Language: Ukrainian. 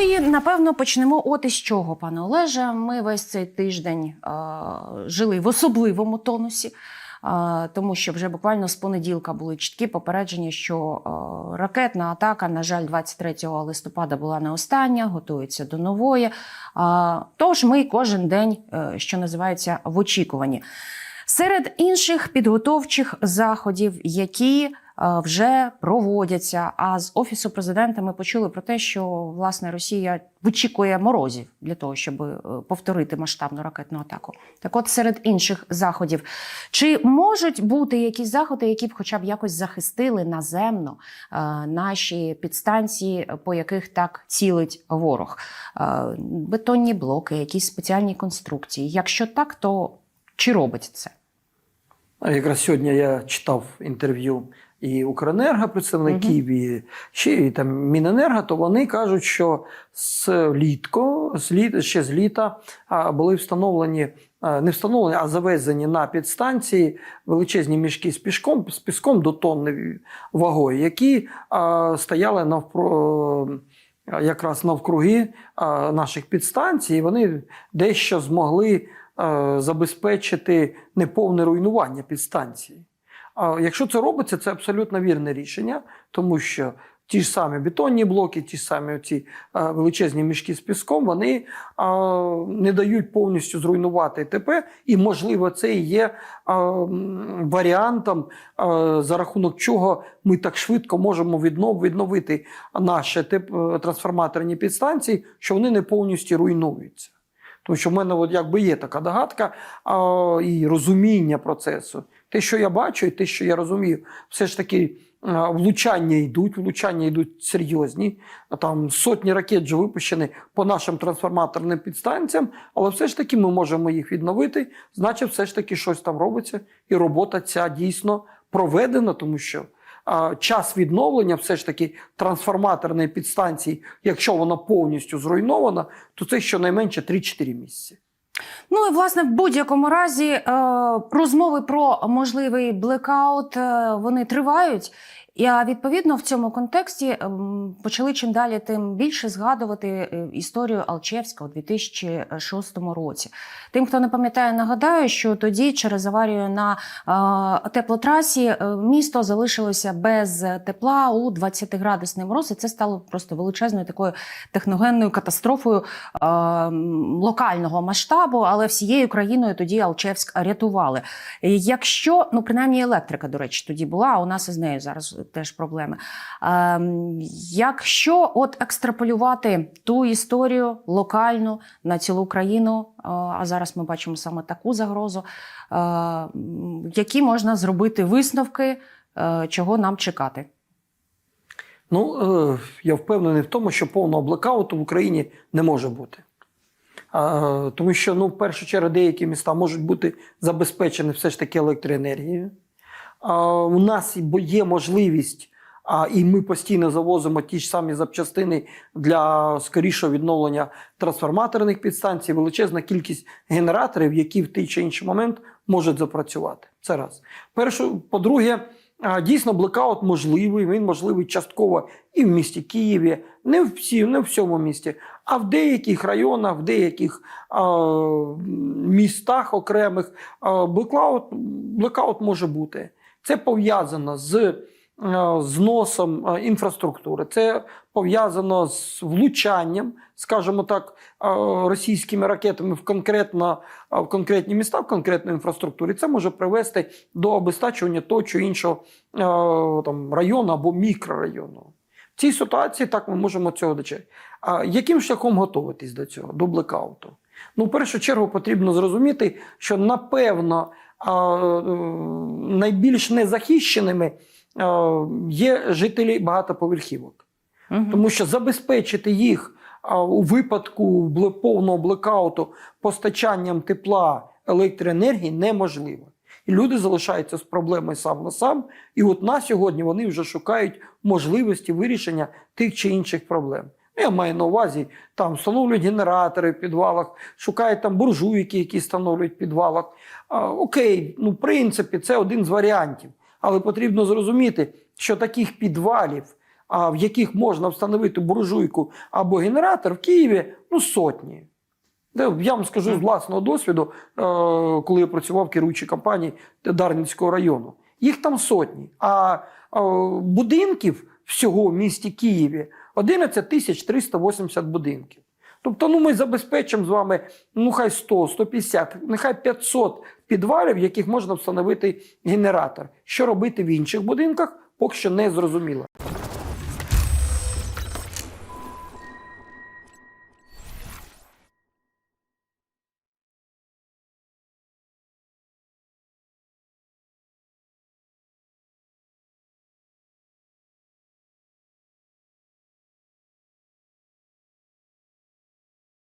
І напевно почнемо от із чого, пане Олеже. Ми весь цей тиждень е, жили в особливому тонусі. е, Тому що вже буквально з понеділка були чіткі попередження, що е, ракетна атака, на жаль, 23 листопада була не остання, готується до нової. Тож ми кожен день, що називається, в очікуванні. Серед інших підготовчих заходів, які вже проводяться. А з офісу президента ми почули про те, що власне Росія вичікує морозів для того, щоб е, повторити масштабну ракетну атаку. Так, от серед інших заходів, чи можуть бути якісь заходи, які б хоча б якось захистили наземно е, наші підстанції, по яких так цілить ворог? Е, Бетонні блоки, якісь спеціальні конструкції. Якщо так, то чи робить це? Якраз сьогодні я читав інтерв'ю і Укренерго представників, і ще і там Міненерго, то вони кажуть, що з літко, з літ, ще з літа а, були встановлені, не встановлені, а завезені на підстанції величезні мішки з піском, з піском до тонни вагою, які а, стояли навпро. Якраз навкруги а, наших підстанцій, і вони дещо змогли е, забезпечити неповне руйнування підстанції. Якщо це робиться, це абсолютно вірне рішення, тому що ті ж самі бетонні блоки, ті ж самі ці величезні мішки з піском, вони е, не дають повністю зруйнувати ТП, і, можливо, це і є е, варіантом, е, за рахунок чого ми так швидко можемо відновити наші трансформаторні підстанції, що вони не повністю руйнуються. Тому що в мене от якби є така догадка і розуміння процесу. Те, що я бачу, і те, що я розумію, все ж таки влучання йдуть, влучання йдуть серйозні. Там сотні ракет вже випущені по нашим трансформаторним підстанціям, але все ж таки ми можемо їх відновити. Значить, все ж таки щось там робиться, і робота ця дійсно проведена, тому що. Час відновлення, все ж таки, трансформаторної підстанції, якщо вона повністю зруйнована, то це щонайменше 3-4 місяці. Ну і власне в будь-якому разі е, розмови про можливий блекаут е, вони тривають. І відповідно в цьому контексті ем, почали чим далі тим більше згадувати е, історію Алчевська у 2006 році. Тим, хто не пам'ятає, нагадаю, що тоді через аварію на е, теплотрасі е, місто залишилося без тепла у 20-градусний мороз, і це стало просто величезною такою техногенною катастрофою локального масштабу, але всією країною тоді Алчевськ рятували. Якщо ну принаймні електрика, до речі, тоді була, а у нас із нею зараз теж проблеми. Ем, якщо от екстраполювати ту історію локальну на цілу країну, е, а зараз ми бачимо саме таку загрозу, е, які можна зробити висновки, е, чого нам чекати? Ну, е, я впевнений в тому, що повного блекауту в Україні не може бути. Тому що, ну, в першу чергу, деякі міста можуть бути забезпечені все ж таки електроенергією. У нас є можливість, а, і ми постійно завозимо ті ж самі запчастини для скорішого відновлення трансформаторних підстанцій, величезна кількість генераторів, які в той чи інший момент можуть запрацювати. Це раз. Перше, по-друге, Дійсно, блекаут можливий. Він можливий частково і в місті Києві, не в всі, не в всьому місті, а в деяких районах, в деяких а, містах окремих блекаут, блекаут може бути. Це пов'язано з зносом інфраструктури, це пов'язано з влучанням, скажімо так, російськими ракетами в конкретно в конкретні міста, в конкретну інфраструктуру. Це може привести до обестачування того чи іншого е, там, району або мікрорайону. В цій ситуації так ми можемо цього дочекати. А яким шляхом готуватись до цього, до блекауту? Ну, в першу чергу потрібно зрозуміти, що напевно е, найбільш незахищеними е, є жителі багатоповерхівок. Мгм. Тому що забезпечити їх у випадку повного блекауту постачанням тепла електроенергії неможливо. І люди залишаються з проблемою сам на сам. І от на сьогодні вони вже шукають можливості вирішення тих чи інших проблем. Я маю на увазі, там встановлюють генератори в підвалах, шукають там буржуйки, які встановлюють в підвалах. А, окей, ну в принципі, це один з варіантів. Але потрібно зрозуміти, що таких підвалів а в яких можна встановити буржуйку або генератор в Києві ну сотні. Я вам скажу з власного досвіду, е, коли я працював в керуючій компанії Дарницького району. Їх там сотні. А будинків всього в місті Києві 11 тисяч 380 будинків. Тобто, ну ми забезпечимо з вами ну хай 100, 150, нехай 500 підвалів, в яких можна встановити генератор. Що робити в інших будинках, поки що не зрозуміло.